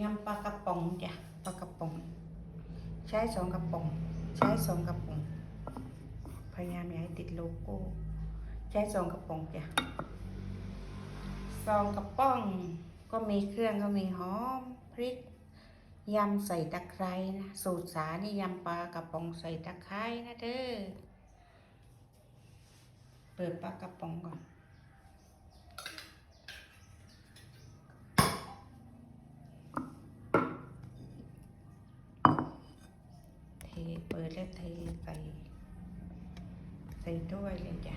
ยำปลากระป๋องจ้ะปลากระป๋อง ใช้สองกระป๋อง ใช้สองกระป๋อง พยายามอย่าให้ติดโลโก้ ใช้สองกระป๋องจ้ะสองกระป๋อง ก็มีเครื่องก็มีหอมพริกยำใส่ตะไคร้นะสูตรสานี่ยำปลากระป๋องใส่ตะไคร้นะเด้อเปิดปลากระป๋องก่อน เทเปิดแล้วเทใส่ใส่ถ้วยเลยจ้ะ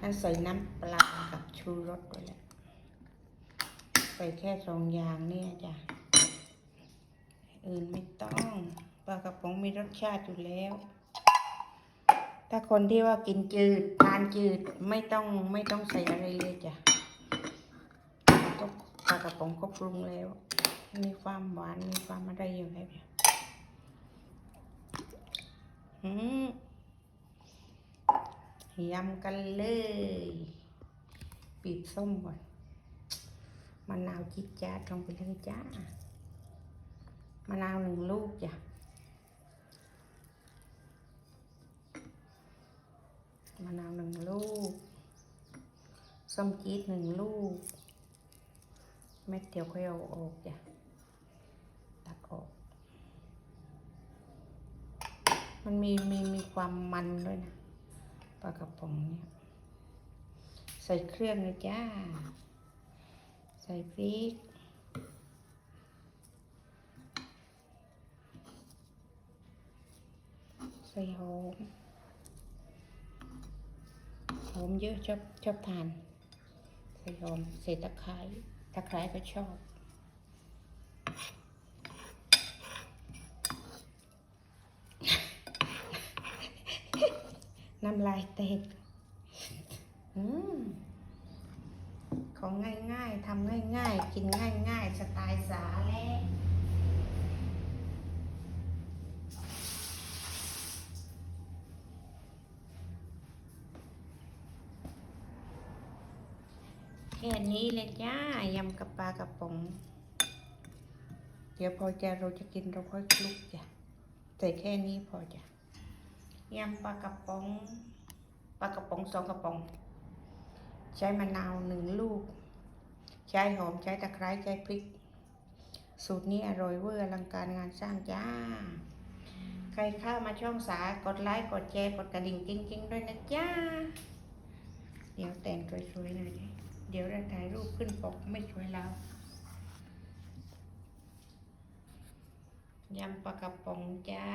นั่นใส่น้ำปลากับชูรสด้วยแหละใส่แค่สองอย่างเนี่ยจ้ะอื่นไม่ต้องปลากระป๋องมีรสชาติอยู่แล้ว ถ้าคนที่ว่ากินจืดทานจืดไม่ต้องไม่ต้องใส่อะไรเลยจ้ะก็ปลากระป๋องก็ปรุงแล้ว มีความหวานมีความอะไรอยู่แล้วเนี่ ยำกันเลยปีบส้มก่อนมะนาวจิตจ้าดลงไปเลยจ้ามะนาวหนึ่งลูกจ้ะมะนาวหนึ่งลูกส้มจี๊ดหนึ่งลูกเม็ดเดียวค่อยเอาออกจ้ะตัดออก มันมีมีมีความมันด้วยนะปลากระป๋องเนี่ย ใส่เครื่องเลยจ้า ใส่พริกใส่หอมหอมเยอะชอบชอบทานใส่หอมใส่ตะไคร้ตะไคร้ก็ชอบ น้ำลายเตกอืมของง่ายๆทำง่ายๆ กินง่ายๆสไตล์สาแล้วแค่นี้เลยจ้ายำกับปลากระป๋อง เดี๋ยวพอจะเราจะกินเราค่อยคลุกจ้ะแต่แค่นี้พอจ้ะ ยำปลากระป๋องปลากระป๋องสองกระป๋อง ใช้มะนาวหนึ่งลูก ใช้หอมใช้ตะไคร้ใช้พริก สูตรนี้อร่อยเวอร์อลังการงานสร้างจ้า ใครเข้ามาช่องสากดไลค์กดแชร์กดกระดิ่งจริงๆด้วยนะจ้า เดี๋ยวแต่งสวยๆหน่อยเดี๋ยวเราถ่ายรูปขึ้นปกไม่สวยแล้วยำปลากระป๋องจ้า